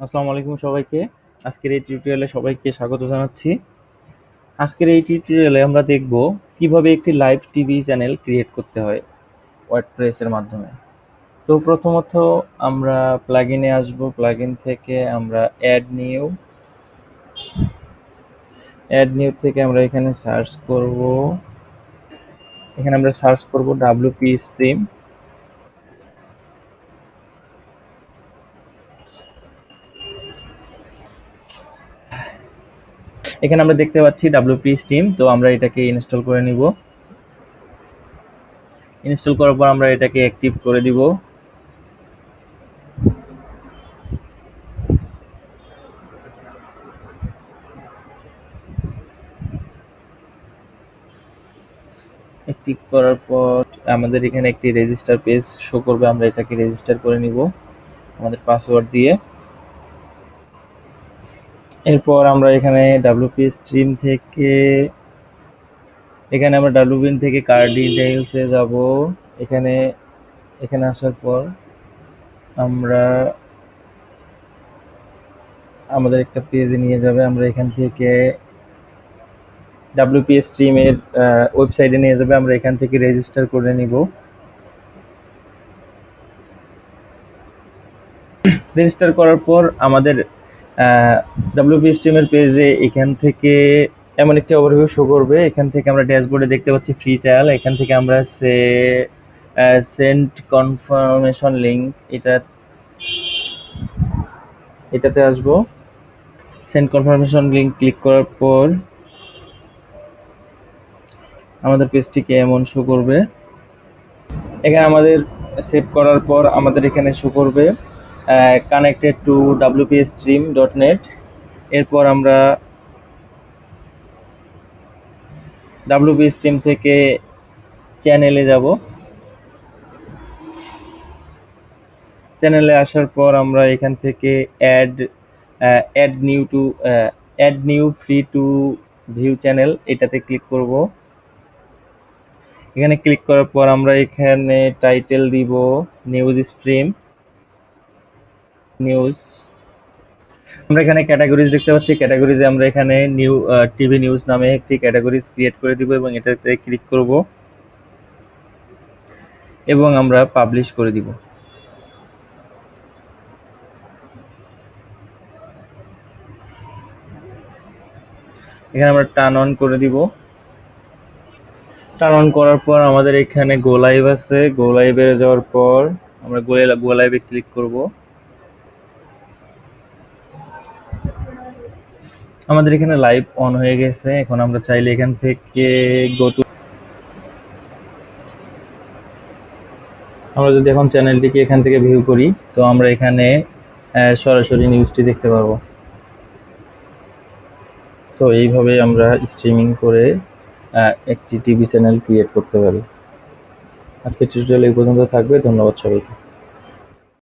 আসসালামু আলাইকুম সবাইকে। আজকের এই টিউটোরিয়ালে সবাইকে স্বাগত জানাচ্ছি। আজকের এই টিউটোরিয়ালে আমরা দেখব কীভাবে একটি লাইভ টিভি চ্যানেল ক্রিয়েট করতে হয় ওয়ার্ডপ্রেসের মাধ্যমে। তো প্রথমত আমরা প্লাগইনে আসব। প্লাগইন থেকে আমরা অ্যাড নিউ অ্যাড নিউ থেকে আমরা এখানে সার্চ করব। এখানে আমরা সার্চ করব ডাব্লিউপি স্ট্রিম এখানে আমরা দেখতে পাচ্ছি ডাব্লিউপি স্টিম তো আমরা এটাকে ইনস্টল করে নিব। ইনস্টল করার পর আমরা এটাকে অ্যাক্টিভ করে দিব। অ্যাক্টিভ করার পর আমাদের এখানে একটি রেজিস্টার পেজ শো করবে, আমরা এটাকে রেজিস্টার করে নিব। আমাদের পাসওয়ার্ড দিয়ে। এরপর আমরা এখানে ডাব্লিউপি স্ট্রিম থেকে, এখানে আমরা ডাব্লিউবিন থেকে কার ডিটেইলসে যাব। এখানে এখানে আসার পর আমরা আমাদের একটা পেজে নিয়ে যাবে। আমরা এখান থেকে ডাব্লিউপি স্ট্রিমের ওয়েবসাইটে নিয়ে যাবে। আমরা এখান থেকে রেজিস্টার করে নিব। রেজিস্টার করার পর আমাদের ডাব্লিউপি স্ট্রিমের পেজে এখান থেকে এমন একটি ওভারভিউ শো করবে। এখান থেকে আমরা ড্যাশবোর্ডে দেখতে পাচ্ছি ফ্রি ট্রায়াল এখান থেকে আমরা সে সেন্ট কনফার্মেশন লিঙ্ক এটা, এটাতে আসব। সেন্ট কনফার্মেশন লিঙ্ক ক্লিক করার পর আমাদের পেজটিকে এমন শো করবে। এখানে আমাদের সেভ করার পর আমাদের এখানে শো করবে। Connected to WP stream dot net এরপর আমরা ডাব্লিউপি স্ট্রিম থেকে চ্যানেলে যাব। চ্যানেলে আসার পর আমরা এখান থেকে add add new to add new free to view channel এটাতে ক্লিক করব। এখানে ক্লিক করার পর আমরা এখানে টাইটেল দিব নিউজ স্ট্রিম নিউজ আমরা এখানে ক্যাটাগরিজ দেখতে পাচ্ছি। ক্যাটাগরিজে আমরা এখানে নিউ টিভি নিউজ নামে একটি ক্যাটাগরিজ ক্রিয়েট করে দিব এবং এটাতে ক্লিক করব। এবং আমরা পাবলিশ করে দিব। এখানে আমরা টার্ন অন করে দিব। টার্ন অন করার পর আমাদের এখানে গো লাইভ আছে। গো লাইভে যাওয়ার পর আমরা গো লাইভে ক্লিক করব। আমাদের এখানে লাইভ অন হয়ে গেছে। এখন আমরা চাইলে এখান থেকে গো টু আমরা যদি এখন চ্যানেলটিকে এখান থেকে ভিউ করি, তো আমরা এখানে সরাসরি নিউজটি দেখতে পারব। তো এইভাবে আমরা স্ট্রিমিং করে একটি টিভি চ্যানেল ক্রিয়েট করতে পারি। আজকে টিউটোরিয়াল এই পর্যন্ত থাকবে। ধন্যবাদ সবাইকে।